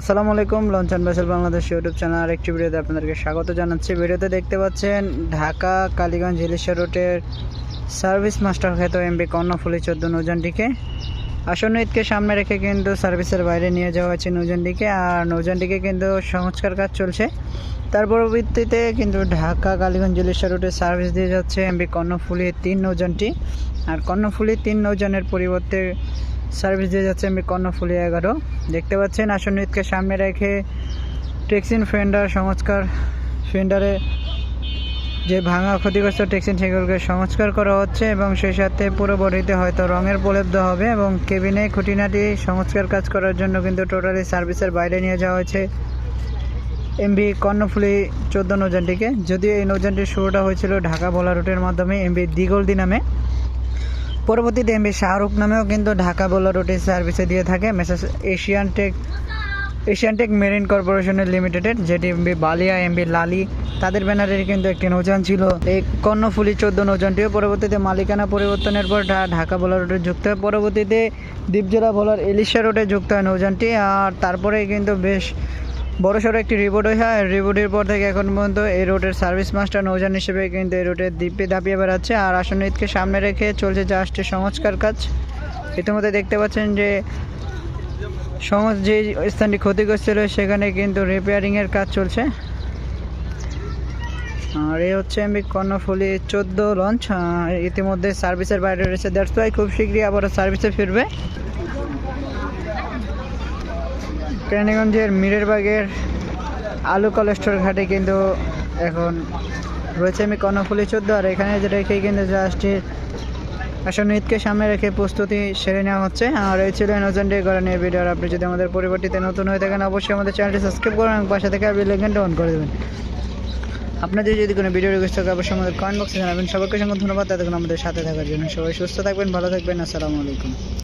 আসসালামু আলাইকুম launch and vessel Bangladesh YouTube channel আরেকটি ভিডিওতে আপনাদেরকে স্বাগত জানাচ্ছি। ভিডিওতে দেখতে পাচ্ছেন ঢাকা, কালীগঞ্জ ইলিশা রুটের সার্ভিস মাস্টার খ্যাত এমবি কর্ণফুলি চোদ্দ নৌজানটিকে আসন্ন ঈদকে সামনে রেখে কিন্তু সার্ভিসের বাইরে নিয়ে যাওয়া হয়েছে নৌজানটিকে আর নৌজানটিকে কিন্তু সংস্কার কাজ চলছে। তার পরবর্তীতে কিন্তু ঢাকা, কালীগঞ্জ ইলিশা রুটে সার্ভিস দিয়ে যাচ্ছে এমবি কর্ণফুলি তিন নৌজানটি আর কর্ণফুলি তিন নৌজানের পরিবর্তে সার্ভিস দিয়ে যাচ্ছে এমবি কর্ণফুলি এগারো। দেখতে পাচ্ছেন আসন্ন ঈদকে সামনে রেখে টেক্সিন ফেন্ডার সংস্কার ফেন্ডারে যে ভাঙা ক্ষতিগ্রস্ত টেক্সিন সেগুলোকে সংস্কার করা হচ্ছে এবং সেই সাথে পুরো বডিতে হয়তো রঙের দেওয়া হবে এবং কেবিনে খুঁটিনাটি সংস্কার কাজ করার জন্য কিন্তু টোটালি সার্ভিসের বাইরে নিয়ে যাওয়া হয়েছে। এমবি কর্ণফুলি চোদ্দ নৌজানটিকে যদিও এই নৌজানটির শুরুটা হয়েছিল ঢাকা ভোলা রুটের মাধ্যমে, এমবি দিগলদি নামে। পরবর্তীতে এমবি শাহরুখ নামেও কিন্তু ঢাকা ভোলা রুটে সার্ভিসে দিয়ে থাকে messrs Asian tech Asian tech marine কর্পোরেশনের লিমিটেডের যেটি এমবি বালিয়া, এমবি, লালি, তাদের ব্যানারের কিন্তু একটি নৌযান ছিল। এই কর্ণফুলি চোদ্দ নৌযানটিও পরবর্তীতে মালিকানা পরিবর্তনের পর ঢাকা ভোলা রুটে যুক্ত হয়। পরবর্তীতে দ্বীপজেলা ভোলার এলিশা রোডে যুক্ত হয় নৌযানটি। আর তারপরে কিন্তু বেশ বড়সড় একটি রিপোর্ট হয় রিপোর্টের পর থেকে এখন পর্যন্ত এই রোডের সার্ভিস মাস্টার নৌযান হিসেবে কিন্তু এই রোডের দ্বীপে দাপিয়ে বেড়াচ্ছে আর আসন্ন ঈদকে সামনে রেখে চলছে জাহাজটি সংস্কার কাজ। ইতিমধ্যে দেখতে পাচ্ছেন যে সমস্ত যে স্থানটি ক্ষতিগ্রস্ত ছিল সেখানে কিন্তু রিপেয়ারিংয়ের কাজ চলছে। আর এই হচ্ছে আমি কর্ণফুলি চোদ্দ লঞ্চ। ইতিমধ্যে সার্ভিসের বাইরে রয়েছে। দ্যাটস খুব শীঘ্রই আবার সার্ভিসে ফিরবে। কেরানীগঞ্জের মিরেরবাগের আলু কলেস্টোর ঘাটে কিন্তু এখন রয়েছে আমি কর্ণফুলি চোদ্দ, আর এখানে রেখে কিন্তু জাহাজটির আসন্ন ঈদকে সামনে রেখে প্রস্তুতি সেরে নেওয়া হচ্ছে। আর এই ছিল নজনডে করা নিয়ে ভিডিও আর আপনি যদি আমাদের পরিবর্তিতে নতুন হয়ে থাকেন, অবশ্যই আমাদের চ্যানেলটি সাবস্ক্রাইব করুন এবং পাশে থেকে বেল আইকনটা অন করে দেবেন। আপনাদের যদি কোনো ভিডিও রিকোয়েস্ট থাকে, অবশ্যই আমাদের কমেন্ট বক্সে জানাবেন। সবাইকে সঙ্গে ধন্যবাদ। এতক্ষণ আমাদের সাথে থাকার জন্য সবাই সুস্থ থাকবেন, ভালো থাকবেন। আসসালামু আলাইকুম।